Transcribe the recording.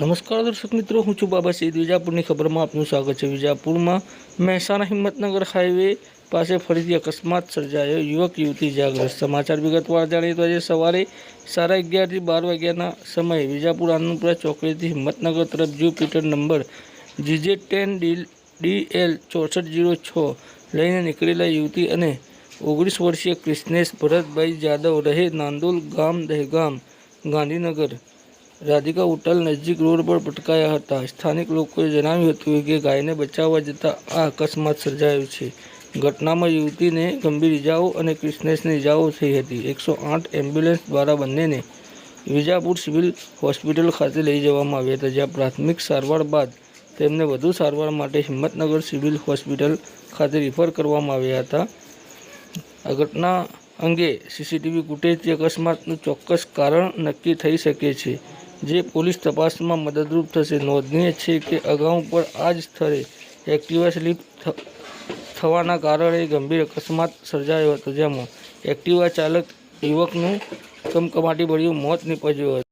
નમસ્કાર દર્શક મિત્રો, હું છું બાબા સઈદ વિજાપુરની ખબરમાં આપનું સ્વાગત છે. વિજાપુરમાં મહેસાણા હિંમતનગર હાઈવે પાસે ફરીથી અકસ્માત સર્જાયો. યુવક, યુવતી જાગ્રસ્ત. સમાચાર વિગતવાર જાણીએ તો આજે સવારે સાડા અગિયારથી બાર વાગ્યાના સમયે વિજાપુર આનંદપુરા ચોકડીથી હિંમતનગર તરફ Jupiter number GJ ten D L ચોસઠ જીરો છ લઈને નીકળેલા યુવતી અને ઓગણીસ વર્ષીય ક્રિષ્નેશ ભરતભાઈ જાદવ રહે નાંદોલ ગામ દહેગામ ગાંધીનગર રાધિકા હોટલ નજીક રોડ પર પટકાયા હતા. સ્થાનિક લોકોએ જણાવ્યું હતું કે ગાયને બચાવવા જતાં આ અકસ્માત સર્જાયો છે. ઘટનામાં યુવતીને ગંભીર ઇજાઓ અને કૃષ્ણેશને ઇજાઓ થઈ હતી. એકસો આઠ એમ્બ્યુલન્સ દ્વારા બંનેને વિજાપુર સિવિલ હોસ્પિટલ ખાતે લઈ જવામાં આવ્યા હતા, જ્યાં પ્રાથમિક સારવાર બાદ તેમને વધુ સારવાર માટે હિંમતનગર સિવિલ હોસ્પિટલ ખાતે રિફર કરવામાં આવ્યા હતા. આ ઘટના અંગે સીસીટીવી ફૂટેજથી અકસ્માતનું ચોક્કસ કારણ નક્કી થઈ શકે છે. જે પોલીસ તપાસમાં મદદરૂપ થશે. નોંધનીય છે કે અગાઉ પણ આ જ સ્થળે એક્ટિવા સ્લીપ થવાના કારણે ગંભીર અકસ્માત સર્જાયો હતો, જેમાં એક્ટિવા ચાલક યુવકનું કમકમાટી ભર્યું મોત નીપજ્યું હતું.